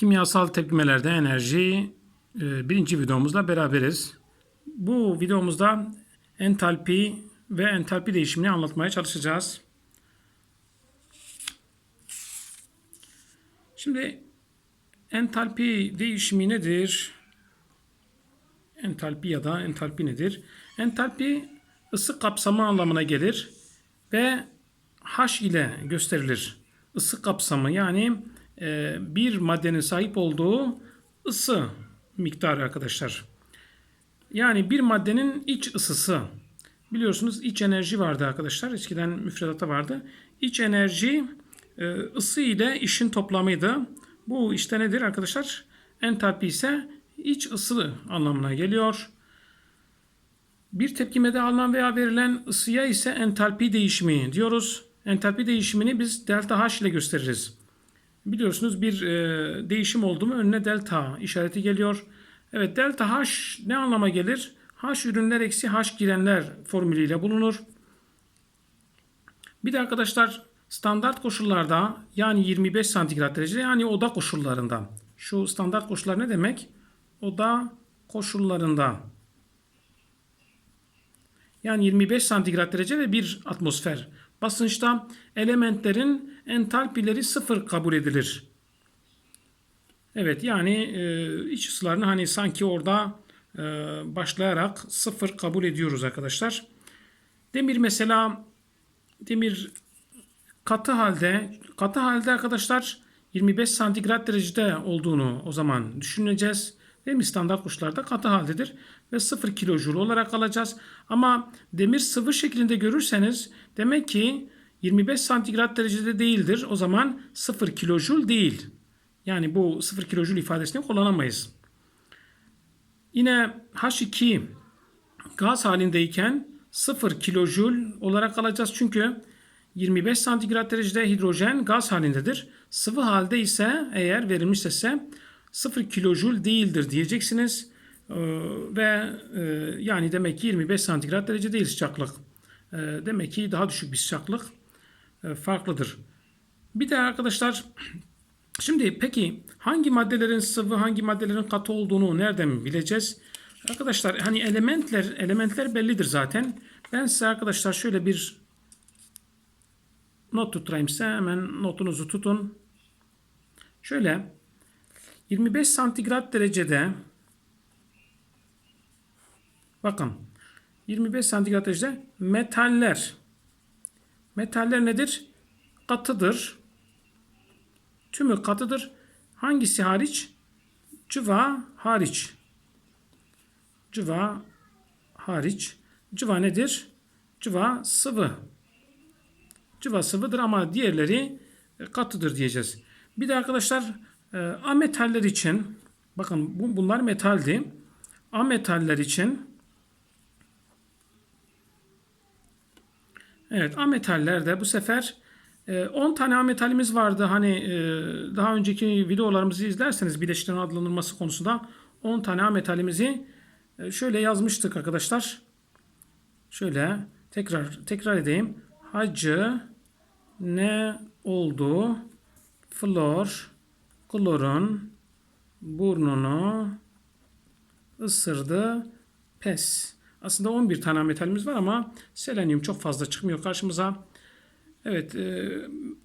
Kimyasal tepkimelerde enerji e, birinci videomuzla beraberiz. Bu videomuzda entalpi ve entalpi değişimini anlatmaya çalışacağız. Şimdi entalpi değişimi nedir? Entalpi ya da entalpi nedir? Entalpi ısı kapsamı anlamına gelir ve H ile gösterilir. Isı kapsamı yani bir maddenin sahip olduğu ısı miktarı arkadaşlar. Yani bir maddenin iç ısısı. Biliyorsunuz iç enerji vardı arkadaşlar. Eskiden müfredatta vardı. İç enerji e, ısı ile işin toplamıydı. Bu işte nedir arkadaşlar? Entalpi ise iç ısı anlamına geliyor. Bir tepkimede alınan veya verilen ısıya ise entalpi değişimi diyoruz. Entalpi değişimini biz delta H ile gösteririz. Biliyorsunuz bir e, değişim oldu mu önüne delta işareti geliyor. Evet delta H ne anlama gelir? H ürünler eksi H girenler formülüyle bulunur. Bir de arkadaşlar standart koşullarda yani 25 santigrat derece yani oda koşullarında. Şu standart koşullar ne demek? Oda koşullarında. Yani 25 santigrat derece ve 1 atmosfer. Basınçta elementlerin entalpileri sıfır kabul edilir. Evet yani e, iç ısılarını hani sanki orada e, başlayarak sıfır kabul ediyoruz arkadaşlar. Demir mesela demir katı halde katı halde arkadaşlar 25 santigrat derecede olduğunu o zaman düşüneceğiz. Mi? Standart kuşlarda katı haldedir ve 0 kilojoule olarak alacağız. Ama demir sıvı şeklinde görürseniz demek ki 25 santigrat derecede değildir. O zaman 0 kilojoule değil. Yani bu 0 kilojoule ifadesini kullanamayız. Yine H2 gaz halindeyken 0 kilojoule olarak alacağız. Çünkü 25 santigrat derecede hidrojen gaz halindedir. Sıvı halde ise eğer verilmişse 0 kilojoule değildir diyeceksiniz. Ee, ve e, yani demek ki 25 santigrat derece değil sıcaklık. Ee, demek ki daha düşük bir sıcaklık e, farklıdır. Bir de arkadaşlar şimdi peki hangi maddelerin sıvı hangi maddelerin katı olduğunu nereden bileceğiz? Arkadaşlar hani elementler elementler bellidir zaten. Ben size arkadaşlar şöyle bir not tutturayım size. Hemen notunuzu tutun. Şöyle 25 santigrat derecede bakın 25 santigrat derecede metaller metaller nedir? Katıdır. Tümü katıdır. Hangisi hariç? Cıva hariç. Cıva hariç. Cıva nedir? Cıva sıvı. Cıva sıvıdır ama diğerleri katıdır diyeceğiz. Bir de arkadaşlar e, ametaller için bakın bu, bunlar metaldi. Ametaller için Evet ametallerde bu sefer 10 tane ametalimiz vardı. Hani e, daha önceki videolarımızı izlerseniz bileşiklerin adlandırılması konusunda 10 tane ametalimizi e, şöyle yazmıştık arkadaşlar. Şöyle tekrar tekrar edeyim. Hacı ne oldu? Flor klorun burnunu ısırdı. Pes. Aslında 11 tane metalimiz var ama selenyum çok fazla çıkmıyor karşımıza. Evet e,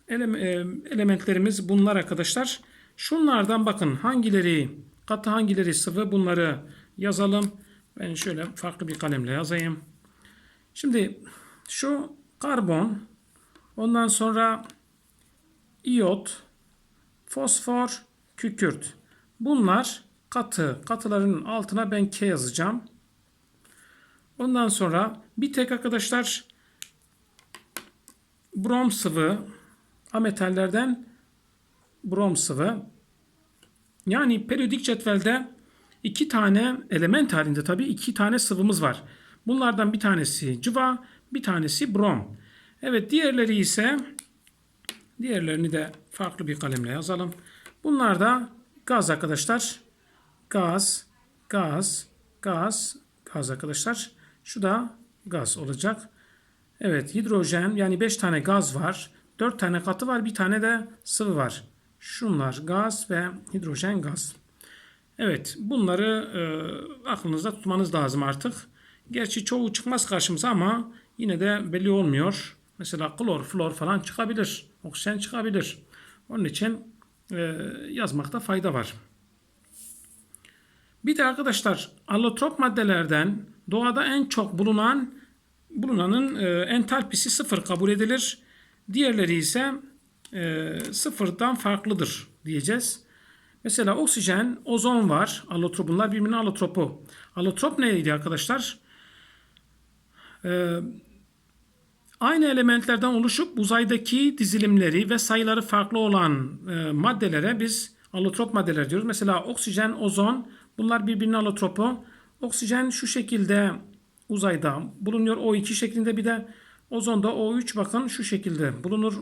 ele, e, elementlerimiz bunlar arkadaşlar. Şunlardan bakın hangileri katı hangileri sıvı bunları yazalım. Ben şöyle farklı bir kalemle yazayım. Şimdi şu karbon ondan sonra iyot fosfor, kükürt. Bunlar katı. Katıların altına ben K yazacağım. Ondan sonra bir tek arkadaşlar brom sıvı ametallerden brom sıvı yani periyodik cetvelde iki tane element halinde tabii iki tane sıvımız var. Bunlardan bir tanesi cıva, bir tanesi brom. Evet diğerleri ise diğerlerini de farklı bir kalemle yazalım. Bunlar da gaz arkadaşlar. Gaz, gaz, gaz, gaz arkadaşlar. Şu da gaz olacak. Evet hidrojen yani 5 tane gaz var. 4 tane katı var. Bir tane de sıvı var. Şunlar gaz ve hidrojen gaz. Evet bunları e, aklınızda tutmanız lazım artık. Gerçi çoğu çıkmaz karşımıza ama yine de belli olmuyor. Mesela klor, flor falan çıkabilir. Oksijen çıkabilir. Onun için e, yazmakta fayda var. Bir de arkadaşlar allotrop maddelerden doğada en çok bulunan bulunanın e, entalpisi sıfır kabul edilir. Diğerleri ise e, sıfırdan farklıdır diyeceğiz. Mesela oksijen, ozon var. Allotrop bunlar birbirinin allotropu. Allotrop neydi arkadaşlar? Ee, aynı elementlerden oluşup uzaydaki dizilimleri ve sayıları farklı olan e, maddelere biz allotrop maddeler diyoruz. Mesela oksijen, ozon bunlar birbirinin allotropu. Oksijen şu şekilde uzayda bulunuyor. O2 şeklinde bir de ozonda O3 bakın şu şekilde bulunur.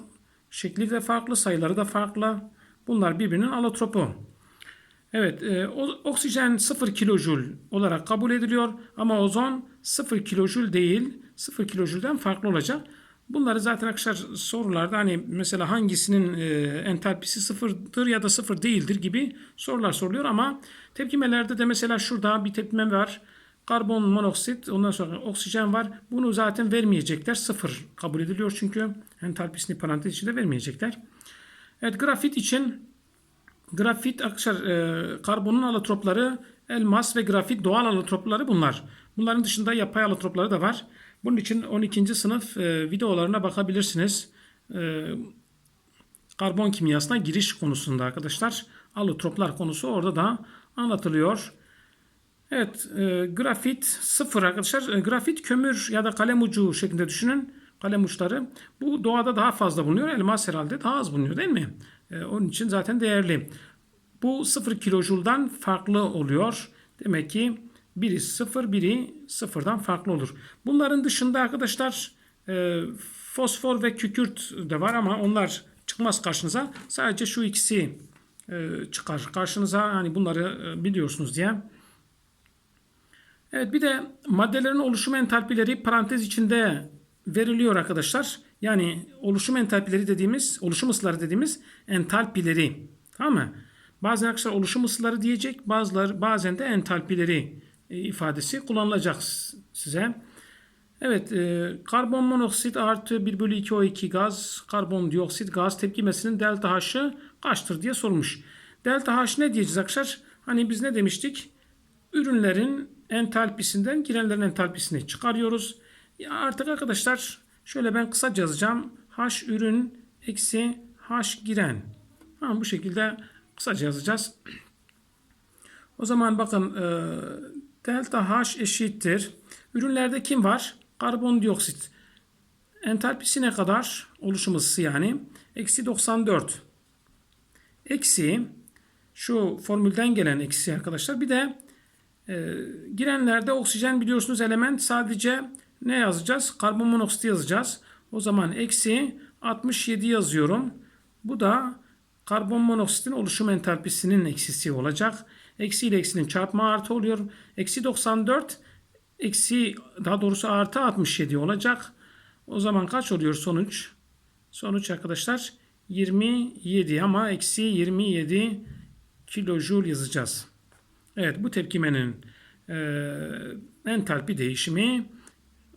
Şekli de farklı, sayıları da farklı. Bunlar birbirinin allotropu. Evet, e, oksijen 0 kilojül olarak kabul ediliyor ama ozon 0 kilojül değil, 0 kilojülden farklı olacak. Bunları zaten arkadaşlar sorularda hani mesela hangisinin e, entalpisi sıfırdır ya da sıfır değildir gibi sorular soruluyor ama tepkimelerde de mesela şurada bir tepkime var. Karbon monoksit ondan sonra oksijen var. Bunu zaten vermeyecekler. Sıfır kabul ediliyor çünkü entalpisini parantez içinde vermeyecekler. Evet grafit için grafit arkadaşlar e, karbonun alotropları elmas ve grafit doğal alotropları bunlar. Bunların dışında yapay alotropları da var. Bunun için 12. sınıf e, videolarına bakabilirsiniz. E, karbon kimyasına giriş konusunda arkadaşlar alotroplar konusu orada da anlatılıyor. Evet, e, grafit sıfır arkadaşlar. E, grafit kömür ya da kalem ucu şeklinde düşünün. Kalem uçları. Bu doğada daha fazla bulunuyor. Elmas herhalde daha az bulunuyor değil mi? E, onun için zaten değerli. Bu 0 kilojuldan farklı oluyor. Demek ki biri 0, biri 0'dan farklı olur. Bunların dışında arkadaşlar e, fosfor ve kükürt de var ama onlar çıkmaz karşınıza. Sadece şu ikisi e, çıkar karşınıza. Hani bunları e, biliyorsunuz diye. Evet bir de maddelerin oluşum entalpileri parantez içinde veriliyor arkadaşlar. Yani oluşum entalpileri dediğimiz, oluşum ısıları dediğimiz entalpileri. Tamam mı? Bazen arkadaşlar oluşum ısıları diyecek, bazıları bazen de entalpileri ifadesi kullanılacak size. Evet, e, karbon monoksit artı 1 bölü 2 O2 gaz, karbon dioksit gaz tepkimesinin delta H'ı kaçtır diye sormuş. Delta H ne diyeceğiz arkadaşlar? Hani biz ne demiştik? Ürünlerin entalpisinden girenlerin entalpisini çıkarıyoruz. Ya artık arkadaşlar şöyle ben kısa yazacağım. H ürün eksi H giren. Ha, bu şekilde kısaca yazacağız. O zaman bakın e, delta H eşittir. Ürünlerde kim var? Karbondioksit. Entalpisi ne kadar? Oluşum ısısı yani. Eksi 94. Eksi şu formülden gelen eksi arkadaşlar. Bir de e, girenlerde oksijen biliyorsunuz element sadece ne yazacağız? Karbon monoksit yazacağız. O zaman eksi 67 yazıyorum. Bu da karbon monoksitin oluşum entalpisinin eksisi olacak. Eksi ile eksinin çarpma artı oluyor. Eksi 94 eksi daha doğrusu artı 67 olacak. O zaman kaç oluyor sonuç? Sonuç arkadaşlar 27 ama eksi 27 kilojoule yazacağız. Evet bu tepkimenin e, entalpi değişimi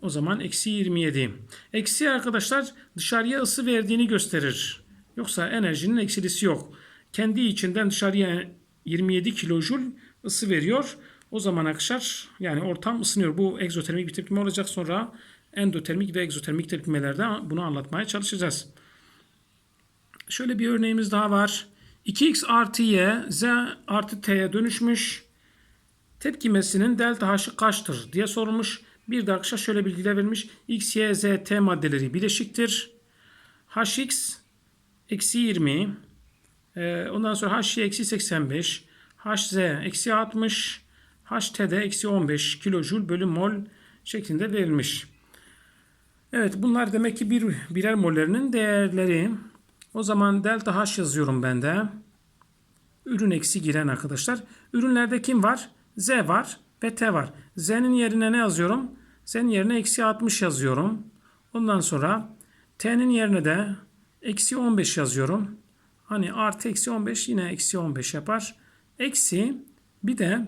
o zaman eksi 27. Eksi arkadaşlar dışarıya ısı verdiğini gösterir. Yoksa enerjinin eksilisi yok. Kendi içinden dışarıya 27 kilojul ısı veriyor. O zaman arkadaşlar yani ortam ısınıyor. Bu egzotermik bir tepkime olacak. Sonra endotermik ve egzotermik tepkimelerde bunu anlatmaya çalışacağız. Şöyle bir örneğimiz daha var. 2x artı y z artı t'ye dönüşmüş. Tepkimesinin delta h'ı kaçtır diye sorulmuş. Bir de arkadaşlar şöyle bilgiler vermiş. X, Y, Z, T maddeleri bileşiktir. HX eksi 20. Ee, ondan sonra HY eksi 85. HZ eksi 60. HT'de eksi 15 kilojul bölü mol şeklinde verilmiş. Evet bunlar demek ki bir, birer mollerinin değerleri. O zaman delta H yazıyorum ben de. Ürün eksi giren arkadaşlar. Ürünlerde kim var? Z var ve T var. Z'nin yerine ne yazıyorum? Z'nin yerine eksi 60 yazıyorum. Ondan sonra T'nin yerine de eksi 15 yazıyorum. Hani artı eksi 15 yine eksi 15 yapar. Eksi bir de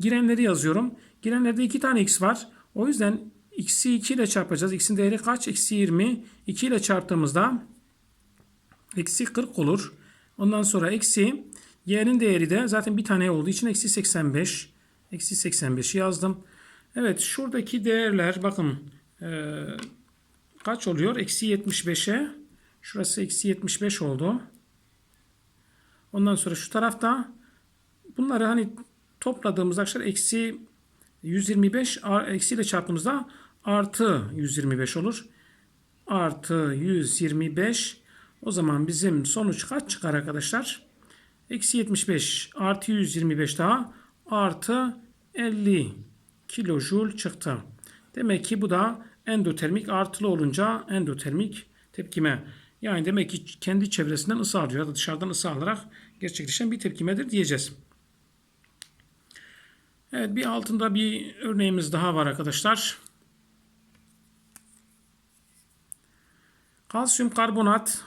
girenleri yazıyorum. Girenlerde iki tane x var. O yüzden x'i 2 ile çarpacağız. x'in değeri kaç? Eksi 20. 2 ile çarptığımızda eksi 40 olur. Ondan sonra eksi y'nin değeri de zaten bir tane olduğu için eksi 85. Eksi 85 yazdım. Evet şuradaki değerler bakın e, kaç oluyor? Eksi 75'e şurası eksi 75 oldu. Ondan sonra şu tarafta bunları hani topladığımızda arkadaşlar eksi 125 ar- eksiyle çarptığımızda artı 125 olur. Artı 125 o zaman bizim sonuç kaç çıkar arkadaşlar? Eksi 75 artı 125 daha artı 50 kilojoule çıktı. Demek ki bu da endotermik artılı olunca endotermik tepkime. Yani demek ki kendi çevresinden ısı alıyor ya da dışarıdan ısı alarak gerçekleşen bir tepkimedir diyeceğiz. Evet bir altında bir örneğimiz daha var arkadaşlar. Kalsiyum karbonat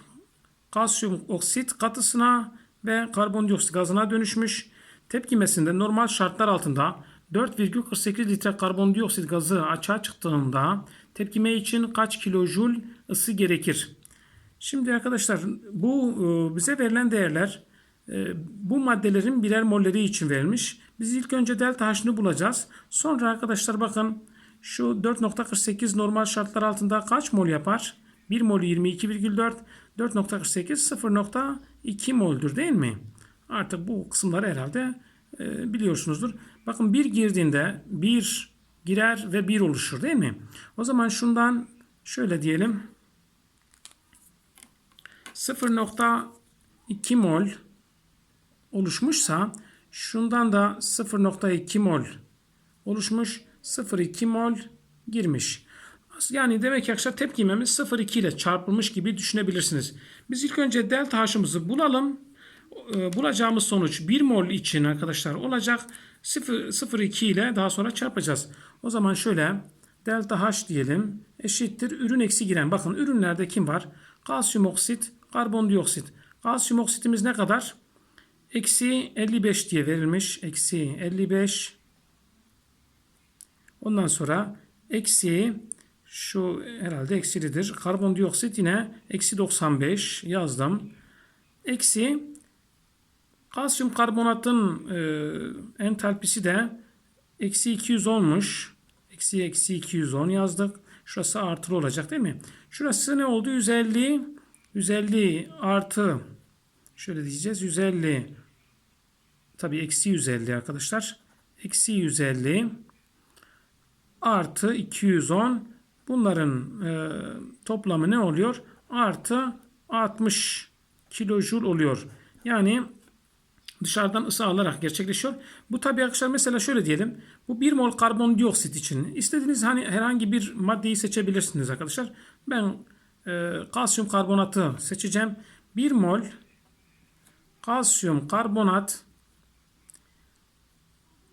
kalsiyum oksit katısına ve karbondioksit gazına dönüşmüş. Tepkimesinde normal şartlar altında 4,48 litre karbondioksit gazı açığa çıktığında tepkime için kaç kilojul ısı gerekir? Şimdi arkadaşlar bu e, bize verilen değerler e, bu maddelerin birer molleri için verilmiş. Biz ilk önce delta H'ını bulacağız. Sonra arkadaşlar bakın şu 4.48 normal şartlar altında kaç mol yapar? 1 molü 22,4 4.48 0.2 moldür değil mi? Artık bu kısımları herhalde e, biliyorsunuzdur. Bakın 1 girdiğinde 1 girer ve 1 oluşur değil mi? O zaman şundan şöyle diyelim. 0.2 mol oluşmuşsa şundan da 0.2 mol oluşmuş 0.2 mol girmiş. Yani demek ki arkadaşlar tepkimemiz 0.2 ile çarpılmış gibi düşünebilirsiniz. Biz ilk önce delta H'ımızı bulalım. E, Bulacağımız sonuç 1 mol için arkadaşlar olacak. 0.2 ile daha sonra çarpacağız. O zaman şöyle delta H diyelim eşittir ürün eksi giren. Bakın ürünlerde kim var? Kalsiyum oksit, karbondioksit. Kalsiyum oksitimiz ne kadar? Eksi 55 diye verilmiş. Eksi 55. Ondan sonra eksi şu herhalde eksilidir. Karbondioksit yine eksi 95 yazdım. Eksi kalsiyum karbonatın e, entalpisi de eksi 200 olmuş. Eksi eksi 210 yazdık. Şurası artılı olacak değil mi? Şurası ne oldu? 150 150 artı şöyle diyeceğiz. 150 tabi eksi 150 arkadaşlar. Eksi 150 artı 210 bunların e, toplamı ne oluyor? Artı 60 kilojoule oluyor. Yani dışarıdan ısı alarak gerçekleşiyor. Bu tabi arkadaşlar mesela şöyle diyelim. Bu 1 mol karbondioksit için istediğiniz hani herhangi bir maddeyi seçebilirsiniz arkadaşlar. Ben e, kalsiyum karbonatı seçeceğim. 1 mol kalsiyum karbonat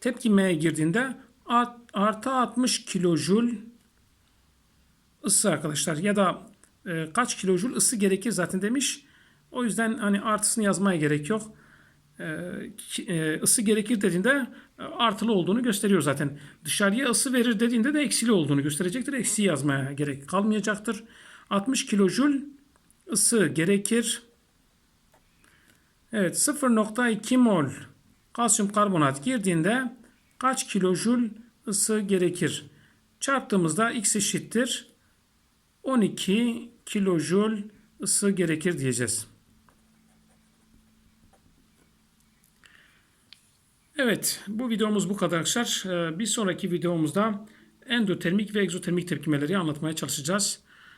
tepkimeye girdiğinde art, artı 60 kilojul ısı arkadaşlar ya da e, kaç kilojul ısı gerekir zaten demiş. O yüzden hani artısını yazmaya gerek yok. E, e, ısı gerekir dediğinde e, artılı olduğunu gösteriyor zaten. Dışarıya ısı verir dediğinde de eksili olduğunu gösterecektir. Eksi yazmaya gerek kalmayacaktır. 60 kilojul ısı gerekir. Evet 0.2 mol kalsiyum karbonat girdiğinde kaç kilojul ısı gerekir? Çarptığımızda x eşittir 12 kilojul ısı gerekir diyeceğiz. Evet bu videomuz bu kadar arkadaşlar. Ee, Bir sonraki videomuzda endotermik ve egzotermik tepkimeleri anlatmaya çalışacağız.